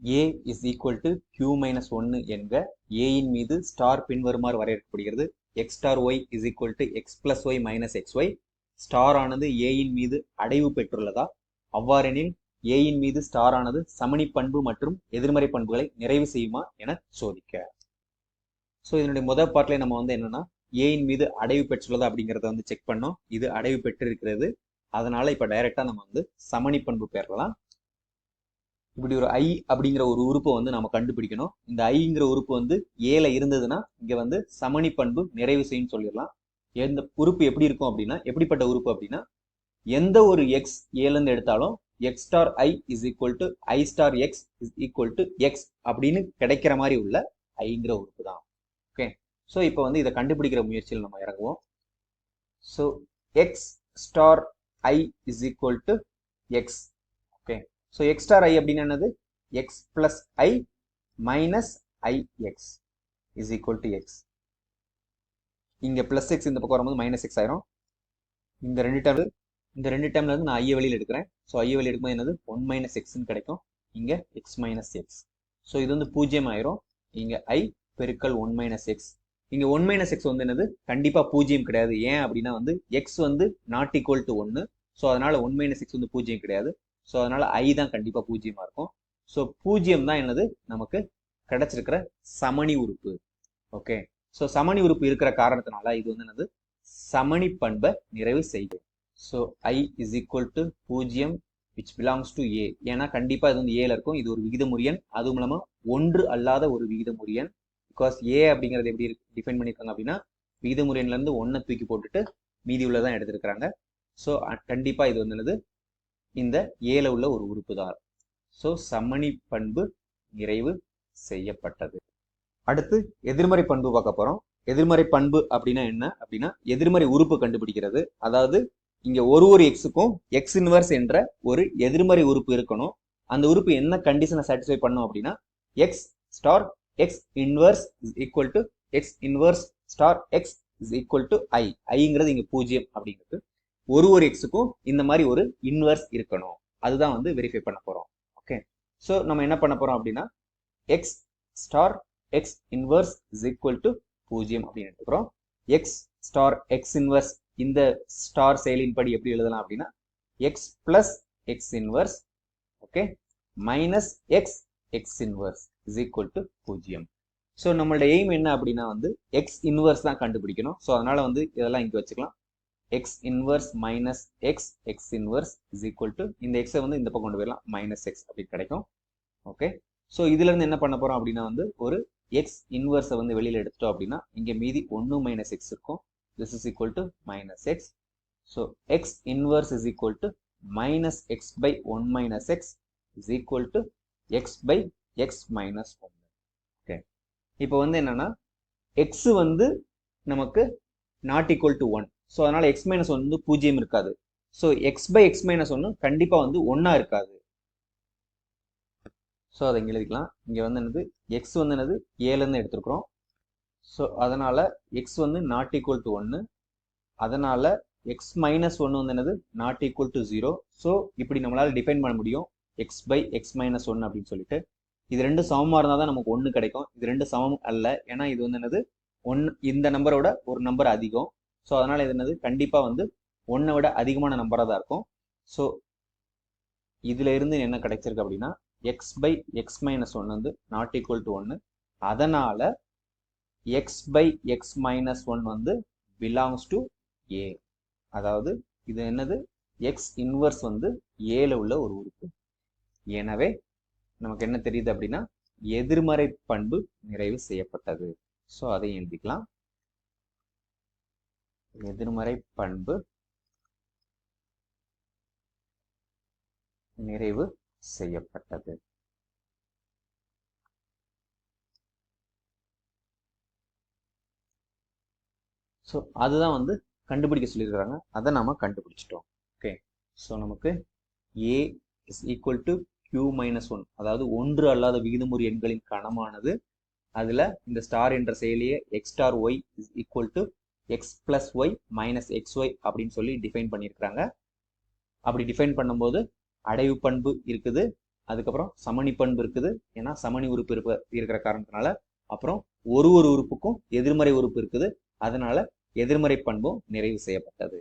A is equal to Q minus ஒன்று என்க ஏயின் மீது ஸ்டார் பின்வருமாறு வரையறுக்கப்படுகிறது. X star y is equal to x plus y minus x y star ஆனது ஏயின் மீது அடைவு பெற்றுள்ளதா? அவ்வாறெனில் ஏயின் மீது ஸ்டார் ஆனது சமணி பண்பு மற்றும் எதிர்மறை பண்புகளை நிறைவு செய்யுமா என சோதிக்க. ஸோ இதனுடைய முதல் பார்ட்ல நம்ம வந்து என்னன்னா ஏயின் மீது அடைவு பெற்றுள்ளதா அப்படிங்கிறத வந்து செக் பண்ணோம். இது அடைவு பெற்றிருக்கிறது. அதனால இப்ப டைரக்டா நம்ம வந்து சமணி பண்பு பெறலாம். இப்படி ஒரு ஐ அப்படிங்கிற ஒரு உறுப்பை வந்து நம்ம கண்டுபிடிக்கணும். இந்த ஐங்கிற உறுப்பு வந்து ஏல இருந்ததுன்னா இங்க வந்து சமணி பண்பு நிறைவு செய்யும் சொல்லிடலாம். எந்த உறுப்பு எப்படி இருக்கும் அப்படின்னா எப்படிப்பட்ட உறுப்பு அப்படின்னா எந்த ஒரு எக்ஸ் ஏலேருந்து எடுத்தாலும் x star I is equal to I star x is equal to x அப்படின்னு கிடைக்கிற மாதிரி உள்ள ஐங்கிற உறுப்பு தான். ஓகே ஸோ இப்போ வந்து இதை கண்டுபிடிக்கிற முயற்சியில் நம்ம இறங்குவோம். So x star I is equal to x okay so x star I அப்படின்னு என்னது? X plus I minus I x is equal to x இங்கே ப்ளஸ் எக்ஸ் இந்த பக்கம் வரும்போது மைனஸ் எக்ஸ் ஆயிரும். இந்த ரெண்டு டேர்ம் இந்த ரெண்டு டேர்ம்ல இருந்து நான் ஐய வெளியில் எடுக்கிறேன். ஸோ ஐய வெளியில் எடுக்கும்போது என்னது? ஒன் மைனஸ் எக்ஸ்ன்னு கிடைக்கும். இங்கே எக்ஸ் மைனஸ் எக்ஸ் ஸோ இது வந்து பூஜ்ஜியம் ஆயிரும். இங்கே ஐ பெருக்கல் ஒன் மைனஸ் எக்ஸ் இங்கே ஒன் மைனஸ் எக்ஸ் வந்து என்னது? கண்டிப்பாக பூஜ்ஜியம் கிடையாது. ஏன் அப்படின்னா வந்து எக்ஸ் வந்து நாட் ஈக்குவல் டு ஒன்று ஸோ அதனால ஒன் மைனஸ் எக்ஸ் வந்து பூஜ்ஜியம் கிடையாது. ஸோ அதனால ஐ தான் கண்டிப்பாக பூஜ்ஜியமாக இருக்கும். ஸோ பூஜ்ஜியம் தான் என்னது? நமக்கு கிடைச்சிருக்கிற சமணி உறுப்பு. ஓகே ஸோ சமணி உறுப்பு இருக்கிற காரணத்தினால இது வந்து என்னது? சமணி பண்பை நிறைவு செய்யும். So I is equal to பூஜ்ஜியம் விச் பிலாங்ஸ் டு ஏ ஏன்னா கண்டிப்பாக இது வந்து ஏல இருக்கும். இது ஒரு விகிதமுரியன். அதுவும் இல்லாமல் ஒன்று அல்லாத ஒரு விகிதமுரியன். பிகாஸ் ஏ அப்படிங்கிறது எப்படி டிஃபைன் பண்ணியிருக்காங்க அப்படின்னா விகிதமுரியன்லேருந்து ஒன்றை தூக்கி போட்டுட்டு மீதி உள்ளதான் எடுத்திருக்கிறாங்க. ஸோ கண்டிப்பாக இது வந்து என்னது? இந்த ஏல உள்ள ஒரு உறுப்பு தான் ஸோ சமணி பண்பு நிறைவு செய்யப்பட்டது. அடுத்து எதிர்மறை பண்பு பார்க்க போறோம். எதிர்மறை பண்பு அப்படின்னா என்ன? அப்படின்னா எதிர்மறை உறுப்பு கண்டுபிடிக்கிறது. அதாவது இங்க ஒரு ஒரு எக்ஸுக்கும் எக்ஸ் இன்வர்ஸ் என்ற ஒரு எதிர்மறை உறுப்பு இருக்கணும். அந்த உறுப்பு என்ன கண்டிஷனை சாட்டிஸ்ஃபை பண்ணும் அப்படின்னா x star x inverse is equal to x inverse star x is equal to I ஐங்கிறது இங்க பூஜ்ஜியம் அப்படிங்கிறது. ஒரு ஒரு எக்ஸுக்கும் இந்த மாதிரி ஒரு இன்வர்ஸ் இருக்கணும். அதுதான் வந்து வெரிஃபை பண்ண போறோம். ஓகே ஸோ நம்ம என்ன பண்ண போறோம் அப்படின்னா x star x inverse is equal to பூஜ்ஜியம் அப்படின்னு எடுத்துக்கிறோம் எக்ஸ் ஸ்டார் எக்ஸ் இன்வர்ஸ் இந்த ஸ்டார் செயலின் படி எப்படி எழுதலாம் அப்படின்னா x plus x inverse okay minus x x inverse is equal to பூஜ்ஜியம் ஸோ நம்மளோட எய்ம் என்ன அப்படின்னா வந்து எக்ஸ் இன்வர்ஸ் தான் கண்டுபிடிக்கணும். ஸோ அதனால வந்து இதெல்லாம் இங்கே வச்சுக்கலாம். X inverse minus x x inverse is equal to இந்த எக்ஸை வந்து இந்த பக்கம் கொண்டு போயிடலாம் மைனஸ் எக்ஸ் அப்படி கிடைக்கும். ஓகே ஸோ இதுலேருந்து என்ன பண்ண போகிறோம் அப்படின்னா வந்து ஒரு எக்ஸ் இன்வர்ஸை வந்து வெளியில் எடுத்துட்டோம் அப்படின்னா இங்கே மீதி ஒன்று மைனஸ் எக்ஸ் இருக்கும். This is equal to minus x so x inverse is equal to minus x by 1 minus x is equal to x by x minus 1. Okay. இப்போ வந்து என்னன்னா x வந்து நமக்கு not equal to one so அதனால் X minus one வந்து பூஜ்ஜியம் இருக்காது. So x by x minus ஒன்று கண்டிப்பாக வந்து ஒன்றா இருக்காது. ஸோ அதை இங்கே எழுதிக்கலாம். இங்கே வந்து என்னது? எக்ஸ் வந்து என்னது? ஏலேருந்து எடுத்துருக்குறோம். ஸோ அதனால் எக்ஸ் வந்து நாட் ஈக்குவல் டு ஒன்று அதனால் எக்ஸ் மைனஸ் ஒன்று வந்து என்னது? Not equal to zero so இப்படி நம்மளால் டிஃபைன் பண்ண முடியும். எக்ஸ் பை எக்ஸ் மைனஸ் ஒன்று அப்படின்னு சொல்லிட்டு. இது ரெண்டு சமமாக இருந்தால் தான் நமக்கு ஒன்று கிடைக்கும். இது ரெண்டு சமம் அல்ல. ஏன்னா இது வந்து என்னது? ஒன்று இந்த நம்பரோட ஒரு நம்பர் அதிகம். ஸோ அதனால் இது என்னது? கண்டிப்பாக வந்து ஒன்றை விட அதிகமான நம்பராக தான் இருக்கும். ஸோ இதில் இருந்து என்ன கிடைச்சிருக்கு அப்படின்னா எக்ஸ் பை எக்ஸ் மைனஸ் ஒன்று வந்து நாட் ஈக்குவல் டு ஒன்று அதனால் x by x minus one வந்து பிலாங்ஸ் டு ஏ அதாவது இது என்னது? எக்ஸ் இன்வர்ஸ் வந்து ஏல உள்ள ஒரு உறுப்பு. எனவே நமக்கு என்ன தெரியுது அப்படின்னா எதிர்மறை பண்பு நிறைவு செய்யப்பட்டது. ஸோ அதை எழுதிக்கலாம். எதிர்மறை பண்பு நிறைவு செய்யப்பட்டது. ஸோ அதுதான் வந்து கண்டுபிடிக்க சொல்லியிருக்கிறாங்க. அதை நாம கண்டுபிடிச்சிட்டோம். ஓகே ஸோ நமக்கு A is equal to Q minus one அதாவது ஒன்று அல்லாத விகிதமுறு எண்களின் கணமானது அதில் இந்த ஸ்டார் என்ற செயலியை x star y is equal to x plus y minus x y அப்படின்னு சொல்லி டிஃபைன் பண்ணியிருக்கிறாங்க அப்படி டிஃபைன் பண்ணும்போது அடைவு பண்பு இருக்குது. அதுக்கப்புறம் சமணி பண்பு இருக்குது. ஏன்னா சமணி உறுப்பு இருப்ப இருக்கிற காரணத்தினால. அப்புறம் ஒரு ஒரு உறுப்புக்கும் எதிர்மறை உறுப்பு இருக்குது. அதனால எதிர்மறை பண்பும் நிறைவு செய்யப்பட்டது.